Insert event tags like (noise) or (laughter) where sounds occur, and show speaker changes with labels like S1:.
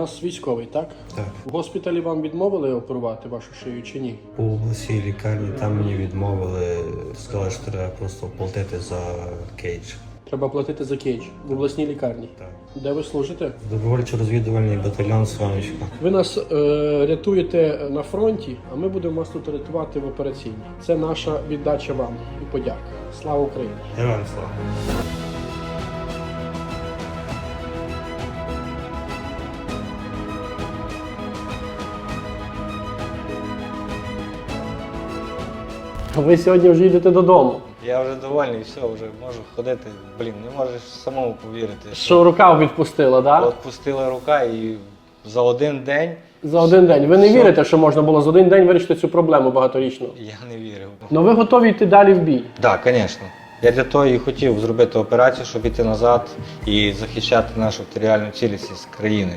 S1: нас військовий, так?
S2: Так.
S1: В госпіталі вам відмовили оперувати вашу шию чи ні?
S2: У обласній лікарні там мені відмовили, сказали, що треба просто платити за кейдж.
S1: Треба платити за кейдж в обласній лікарні.
S2: Так.
S1: Де ви служите?
S2: Добровольчо-розвідувальний батальйон Сонечко.
S1: Ви нас е, рятуєте на фронті, а ми будемо вас тут рятувати в операційній. Це наша віддача вам і подяка. Слава Україні!
S2: Героям слава! (laughs)
S1: Ви сьогодні вже йдете додому.
S3: Я вже довольний, все, вже можу ходити. Блін, не можеш самому повірити.
S1: Що рука відпустила, так?
S3: От пустила рука і за один день
S1: За один день. Ви не
S3: Що?
S1: вірите, що можна було за один день вирішити цю проблему багаторічну?
S3: я не вірив.
S1: Ну ви готові йти далі в бій.
S3: Так, звісно. Я для того і хотів зробити операцію, щоб іти назад і захищати нашу територіальну цілісність країни.